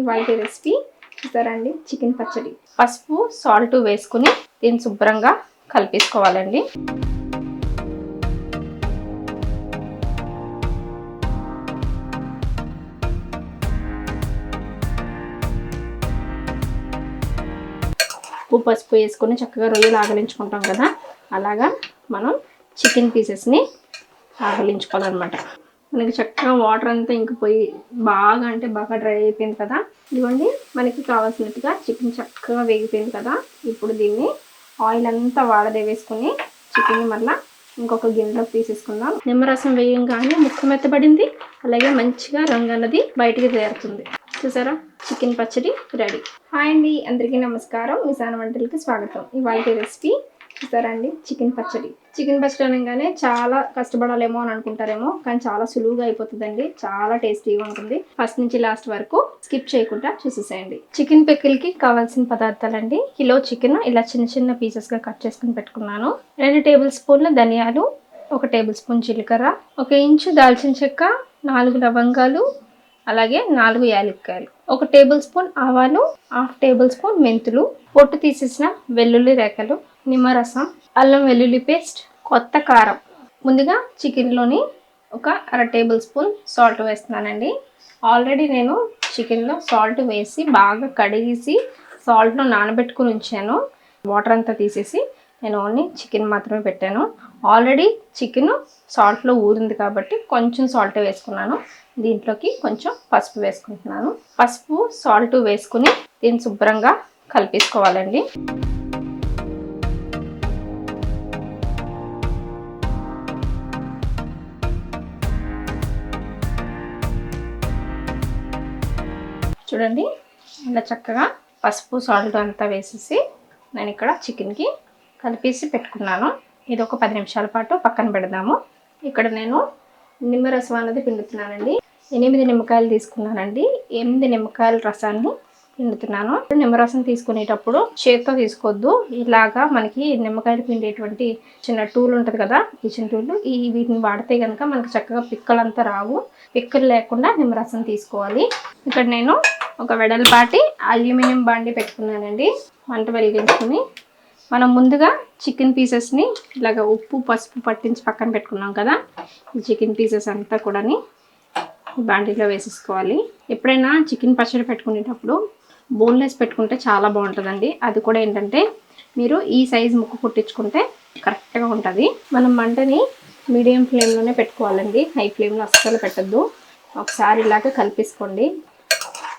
ఇవాళ రెసిపీ చూసారండి? చికెన్ పచ్చడి. పసుపు సాల్ట్ వేసుకుని దీన్ని శుభ్రంగా కలిపేసుకోవాలండి. ఉప్పు పసుపు వేసుకొని చక్కగా రొయ్యలు ఆగలించుకుంటాం కదా? అలాగా మనం చికెన్ పీసెస్ని ఆగలించుకోవాలన్నమాట. మనకి చక్కగా వాటర్ అంతా ఇంకిపోయి బాగా అంటే బాగా డ్రై అయిపోయింది కదా. ఇదిగోండి మనకి కావాల్సినట్టుగా చికెన్ చక్కగా వేగిపోయింది కదా. ఇప్పుడు దీన్ని ఆయిల్ అంతా వాడదే వేసుకొని చికెన్ మళ్ళీ ఇంకొక గిన్నెలో తీసేసుకుందాం. నిమ్మరసం వేయంగానే ముక్క మెత్తబడింది. అలాగే మంచిగా రంగు అన్నది బయటికి తేరుతుంది. చూసారా? చికెన్ పచ్చడి రెడీ హాయ్ అండి అందరికీ నమస్కారం. మిసాన వంటలకి స్వాగతం. ఇవాళ రెసిపీ చూసారండి? చికెన్ పచ్చడి. చికెన్ పచ్చడి అనగానే చాలా కష్టపడాలేమో అని అనుకుంటారేమో కానీ చాలా సులువుగా అయిపోతుందండి. చాలా టేస్టీగా ఉంటుంది. ఫస్ట్ నుంచి లాస్ట్ వరకు స్కిప్ చేయకుండా చూసేసేయండి. చికెన్ పికిల్కి కావాల్సిన పదార్థాలండి. కిలో చికెన్ ఇలా చిన్న చిన్న పీసెస్గా కట్ చేసుకుని పెట్టుకున్నాను. రెండు టేబుల్ స్పూన్ల ధనియాలు ఒక టేబుల్ స్పూన్ జీలకర్ర ఒక ఇంచు దాల్చిన చెక్క నాలుగు లవంగాలు అలాగే నాలుగు యాలక్కాయలు ఒక టేబుల్ స్పూన్ ఆవాలు హాఫ్ టేబుల్ స్పూన్ మెంతులు పొట్టు తీసేసిన వెల్లుల్లి రేఖలు నిమ్మరసం అల్లం వెల్లుల్లి పేస్ట్ కొత్త కారం. ముందుగా చికెన్లోని ఒక అర టేబుల్ స్పూన్ సాల్ట్ వేస్తున్నానండి. ఆల్రెడీ నేను చికెన్లో సాల్ట్ వేసి బాగా కడిగేసి సాల్ట్ను నానబెట్టుకుని ఉంచాను. వాటర్ అంతా తీసేసి నేను ఓన్లీ చికెన్ మాత్రమే పెట్టాను. ఆల్రెడీ చికెన్ సాల్ట్లో ఊరింది కాబట్టి కొంచెం సాల్ట్ వేసుకున్నాను. దీంట్లోకి కొంచెం పసుపు వేసుకుంటున్నాను. పసుపు సాల్ట్ వేసుకుని దీన్ని శుభ్రంగా కలిపేసుకోవాలండి. చూడండి ఇలా చక్కగా పసుపు సాల్ట్ అంతా వేసేసి నేను ఇక్కడ చికెన్కి కలిపేసి పెట్టుకున్నాను. ఇది ఒక పది నిమిషాల పాటు పక్కన పెడదాము. ఇక్కడ నేను నిమ్మరసం అనేది పిండుతున్నానండి. ఎనిమిది నిమ్మకాయలు తీసుకున్నానండి. ఎనిమిది నిమ్మకాయల రసాన్ని పిండుతున్నాను. నిమ్మరసం తీసుకునేటప్పుడు చేత్తో తీసుకోవద్దు. ఇలాగా మనకి నిమ్మకాయలు పిండేటువంటి చిన్న టూల్ ఉంటుంది కదా కిచెన్ టూల్. ఈ వీటిని వాడితే కనుక మనకి చక్కగా పిక్కలంతా రావు. పిక్కలు లేకుండా నిమ్మరసం తీసుకోవాలి. ఇక్కడ నేను ఒక వెడల్పాటి అల్యూమినియం బాండి పెట్టుకున్నానండి. మంట వెలిగించుకుని మనం ముందుగా చికెన్ పీసెస్ని ఇలాగ ఉప్పు పసుపు పట్టించి పక్కన పెట్టుకున్నాం కదా. ఈ చికెన్ పీసెస్ అంతా కూడాని బాండీలో వేసేసుకోవాలి. ఎప్పుడైనా చికెన్ పచ్చడి పెట్టుకునేటప్పుడు బోన్లెస్ పెట్టుకుంటే చాలా బాగుంటుందండి. అది కూడా ఏంటంటే మీరు ఈ సైజ్ ముక్కు కుట్టించుకుంటే కరెక్ట్గా ఉంటుంది. మనం మంటని మీడియం ఫ్లేమ్లోనే పెట్టుకోవాలండి. హై ఫ్లేమ్లో అస్సలు పెట్టద్దు. ఒకసారి ఇలాగ కలిపేసుకోండి.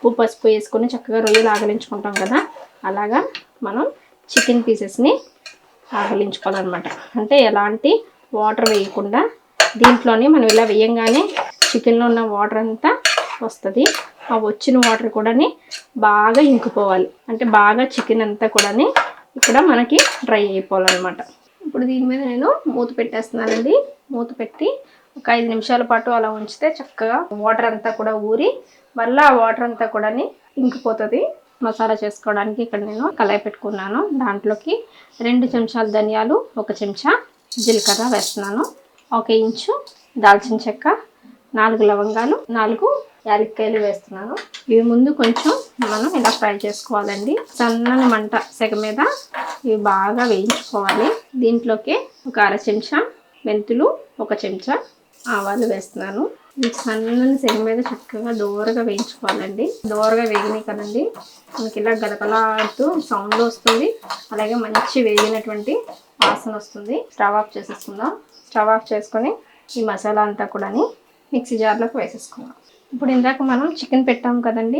ఉప్పు పసుపు వేసుకొని చక్కగా రొయ్యలు ఆగలించుకుంటాం కదా. అలాగా మనం చికెన్ పీసెస్ని ఆగలించుకోవాలన్నమాట. అంటే ఎలాంటి వాటర్ వేయకుండా దీంట్లోనే మనం ఇలా వేయంగానే చికెన్లో ఉన్న వాటర్ అంతా వస్తుంది. ఆ వచ్చిన వాటర్ కూడాని బాగా ఇంకిపోవాలి. అంటే బాగా చికెన్ అంతా కూడాని ఇక్కడ మనకి డ్రై అయిపోవాలన్నమాట. ఇప్పుడు దీని మీద నేను మూత పెట్టేస్తున్నానండి. మూత పెట్టి ఒక ఐదు నిమిషాల పాటు అలా ఉంచితే చక్కగా వాటర్ అంతా కూడా ఊరి మళ్ళీ ఆ వాటర్ అంతా కూడా ఇంకిపోతుంది. మసాలా చేసుకోవడానికి ఇక్కడ నేను కళాయి పెట్టుకున్నాను. దాంట్లోకి రెండు చెంచాల ధనియాలు ఒక చెంచా జీలకర్ర వేస్తున్నాను. ఒక ఇంచు దాల్చిన చెక్క నాలుగు లవంగాలు నాలుగు యాలక్కాయలు వేస్తున్నాను. ఇవి ముందు కొంచెం మనం ఇలా ఫ్రై చేసుకోవాలండి. సన్నని మంట సెగ మీద ఇవి బాగా వేయించుకోవాలి. దీంట్లోకి ఒక అర చెంచా మెంతులు ఒక చెంచా ఆవాలు వేస్తున్నాను. సన్నని సెగ మీద చక్కగా దూరగా వేయించుకోవాలండి. దూరగా వేగినాయి కదండి. మనకి ఇలా గలగలాడుతూ సౌండ్ వస్తుంది. అలాగే మంచి వేగినటువంటి వాసన వస్తుంది. స్టవ్ ఆఫ్ చేసేసుకుందాం. స్టవ్ ఆఫ్ చేసుకొని ఈ మసాలా అంతా కూడా మిక్సీ జార్లోకి వేసేసుకుందాం. ఇప్పుడు ఇందాక మనం చికెన్ పెట్టాం కదండి.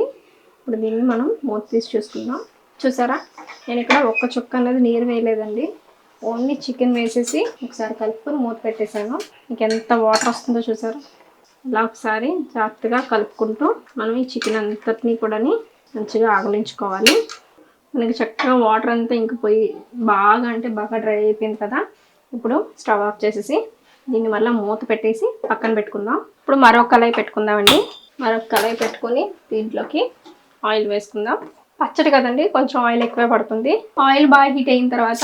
ఇప్పుడు దీన్ని మనం మూత తీసి చూసుకుందాం. చూసారా? నేను ఇక్కడ ఒక్క చుక్క అనేది నీరు వేయలేదండి. ఓన్లీ చికెన్ వేసేసి ఒకసారి కలుపుకొని మూత పెట్టేశాను. ఇంకెంత వాటర్ వస్తుందో చూసారు? ఇలా ఒకసారి జాగ్రత్తగా కలుపుకుంటూ మనం ఈ చికెన్ అంతటినీ కూడాని మంచిగా ఆగలించుకోవాలి మనకి చక్కగా వాటర్ అంతా ఇంకిపోయి బాగా అంటే బాగా డ్రై అయిపోయింది కదా. ఇప్పుడు స్టవ్ ఆఫ్ చేసేసి దీన్ని మళ్ళీ మూత పెట్టేసి పక్కన పెట్టుకుందాం. ఇప్పుడు మరొక కళాయి పెట్టుకుందామండి. మరొక కళాయి పెట్టుకొని దీంట్లోకి ఆయిల్ వేసుకుందాం. పచ్చడి కదండి కొంచెం ఆయిల్ ఎక్కువే పడుతుంది. ఆయిల్ బాగా హీట్ అయిన తర్వాత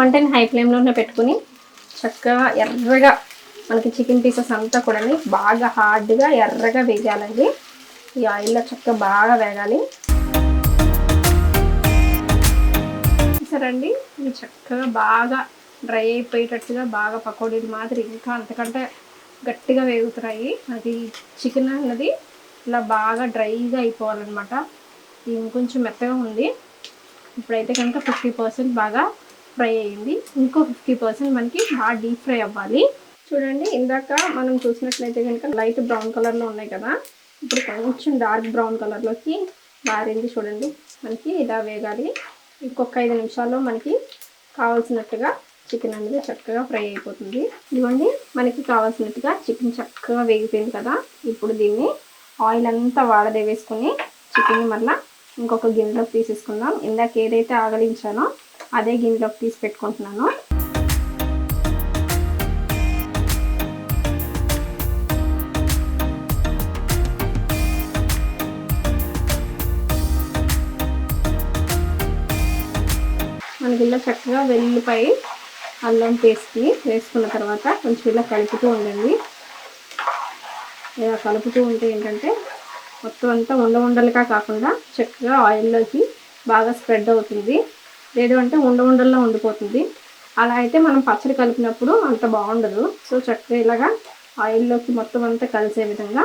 మంటని హై ఫ్లేమ్లోనే పెట్టుకుని చక్కగా ఎర్రగా మనకి చికెన్ పీసెస్ అంతా కూడా బాగా హార్డ్గా ఎర్రగా వేగాలండి. ఈ ఆయిల్లో చక్కగా బాగా వేగాలి. సరండి ఇవి చక్కగా బాగా డ్రై అయిపోయేటట్టుగా బాగా పకోడీలు మాదిరి ఇంకా అంతకంటే గట్టిగా వేగుతున్నాయి. అది చికెన్ అన్నది ఇలా బాగా డ్రైగా అయిపోవాలన్నమాట. ఇది ఇంకొంచెం మెత్తగా ఉంది. ఇప్పుడైతే కనుక ఫిఫ్టీ పర్సెంట్ బాగా ఫ్రై అయ్యింది. ఇంకో ఫిఫ్టీ పర్సెంట్ మనకి బాగా డీప్ ఫ్రై అవ్వాలి. చూడండి ఇందాక మనం చూసినట్లయితే కనుక లైట్ బ్రౌన్ కలర్లో ఉన్నాయి కదా. ఇప్పుడు కొంచెం డార్క్ బ్రౌన్ కలర్లోకి మారింది చూడండి. మనకి ఇలా వేగాలి. ఇంకొక ఐదు నిమిషాల్లో మనకి కావాల్సినట్టుగా చికెన్ అనేది చక్కగా ఫ్రై అయిపోతుంది. ఇదిగోండి మనకి కావాల్సినట్టుగా చికెన్ చక్కగా వేగిపోయింది కదా. ఇప్పుడు దీన్ని ఆయిల్ అంతా వాడదే వేసుకుని చికెన్ మళ్ళీ ఇంకొక గిన్నెలో తీసేసుకుందాం. ఇందాక ఏదైతే ఆగలించానో అదే గిన్నెలోకి తీసి పెట్టుకుంటున్నాను. మనకి ఇలా చక్కగా వెల్లుపై అల్లం పేస్ట్ని వేసుకున్న తర్వాత కొంచెం ఇలా కలుపుతూ ఉండండి. ఇలా కలుపుతూ ఉంటే ఏంటంటే మొత్తం అంతా ఉండ ఉండలుగా కాకుండా చక్కగా ఆయిల్లోకి బాగా స్ప్రెడ్ అవుతుంది. లేదు అంటే ఉండ ఉండల్లో ఉండిపోతుంది. అలా అయితే మనం పచ్చడి కలిపినప్పుడు అంత బాగుండదు. సో చక్కగా ఇలాగా ఆయిల్లోకి మొత్తం అంతా కలిసే విధంగా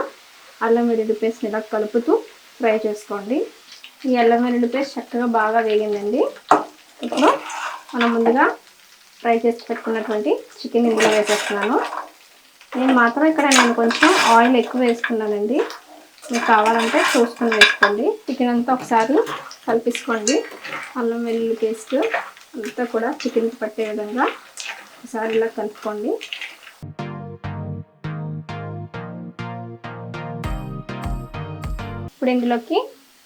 అల్లం వెల్లుల్లి పేస్ట్ ఇలా కలుపుతూ ఫ్రై చేసుకోండి. ఈ అల్లం వెల్లుల్లి పేస్ట్ చక్కగా బాగా వేగిందండి. ఇప్పుడు మనం ముందుగా ఫ్రై చేసి పెట్టుకున్నటువంటి చికెన్ ఇందులో వేసేస్తున్నాను. నేను మాత్రం ఇక్కడ నేను కొంచెం ఆయిల్ ఎక్కువ వేసుకున్నానండి. మీకు కావాలంటే చూసుకొని వేసుకోండి. చికెన్ అంతా ఒకసారి కలిపించుకోండి అల్లం వెల్లుల్లి పేస్ట్ అంతా కూడా చికెన్కి పట్టే విధంగా ఒకసారి ఇలా కలుపుకోండి. ఇప్పుడు ఇందులోకి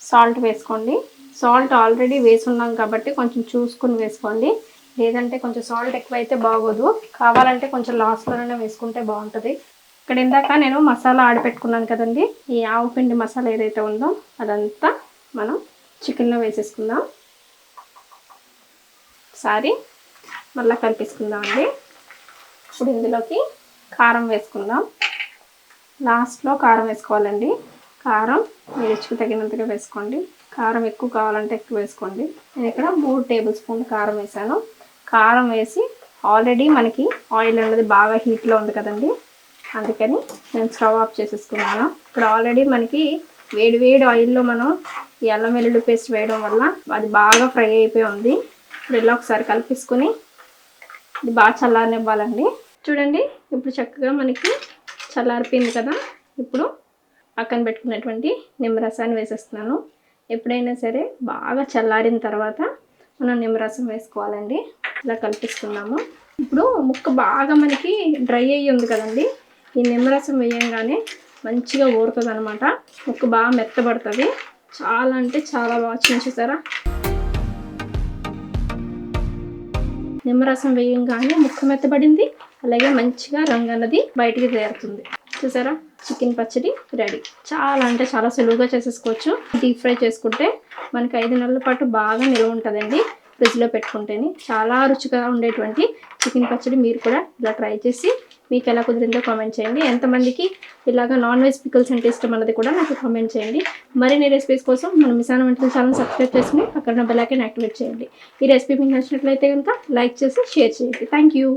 సాల్ట్ వేసుకోండి. సాల్ట్ ఆల్రెడీ వేసున్నాం కాబట్టి కొంచెం చూసుకుని వేసుకోండి. లేదంటే కొంచెం సాల్ట్ ఎక్కువైతే బాగోదు. కావాలంటే కొంచెం లాస్ట్లోనే వేసుకుంటే బాగుంటుంది. ఇక్కడ ఇందాక నేను మసాలా ఆడపెట్టుకున్నాను కదండి. ఈ ఆవు పిండి మసాలా ఏదైతే ఉందో అదంతా మనం చికెన్లో వేసేసుకుందాం. ఒకసారి మళ్ళీ కలిపేసుకుందామండి. ఇప్పుడు ఇందులోకి కారం వేసుకుందాం. లాస్ట్లో కారం వేసుకోవాలండి. కారం మీరు ఇచ్చుకు తగినంతగా వేసుకోండి. కారం ఎక్కువ కావాలంటే ఎక్కువ వేసుకోండి. నేను ఇక్కడ మూడు టేబుల్ స్పూన్ కారం వేసాను. కారం వేసి ఆల్రెడీ మనకి ఆయిల్ అనేది బాగా హీట్లో ఉంది కదండి. అందుకని నేను స్టవ్ ఆఫ్ చేసేసుకున్నాను. ఇప్పుడు ఆల్రెడీ మనకి వేడి వేడి ఆయిల్లో మనం ఈ అల్లం వెల్లుల్లి పేస్ట్ వేయడం వల్ల అది బాగా ఫ్రై అయిపోయి ఉంది. ఇప్పుడు ఇలా ఒకసారి కలిపేసుకొని ఇది బాగా చల్లారనివ్వాలండి. చూడండి ఇప్పుడు చక్కగా మనకి చల్లారిపోయింది కదా? ఇప్పుడు పక్కన పెట్టుకున్నటువంటి నిమ్మరసాన్ని వేసేస్తున్నాను. ఎప్పుడైనా సరే బాగా చల్లారిన తర్వాత మనం నిమ్మరసం వేసుకోవాలండి. ఇలా కలిపిస్తున్నాము ఇప్పుడు ముక్క బాగా మనకి డ్రై అయ్యి ఉంది కదండి? ఈ నిమ్మరసం వేయంగానే మంచిగా ఊరుతుంది అనమాట ముక్క బాగా మెత్తబడుతుంది. చాలా అంటే చాలా బాగా చూసారా? నిమ్మరసం వేయంగానే ముక్క మెత్తబడింది అలాగే మంచిగా రంగు అన్నది బయటికి తేరుతుంది. చూసారా? చికెన్ పచ్చడి రెడీ. చాలా అంటే చాలా సులువుగా చేసేసుకోవచ్చు. డీప్ ఫ్రై చేసుకుంటే మనకి ఐదు నెలల పాటు బాగా నిల్వ ఉంటుందండి. ఫ్రిడ్జ్లో పెట్టుకుంటేనే చాలా రుచిగా ఉండేటువంటి చికెన్ పచ్చడి మీరు కూడా ఇలా ట్రై చేసి మీకు ఎలా కుదిరిందో కామెంట్ చేయండి. ఎంతమందికి ఇలాగ నాన్ వెజ్ పికల్స్ అంటే ఇష్టం అన్నది కూడా నాకు కామెంట్ చేయండి. మరిన్ని రెసిపీస్ కోసం మన మిసాన వంటల ఛానల్ సబ్స్క్రైబ్ చేసుకుని అక్కడ బెల్ ఐకాన్ యాక్టివేట్ చేయండి. ఈ రెసిపీ మీకు నచ్చినట్లయితే కనుక లైక్ చేసి షేర్ చేయండి. Thank you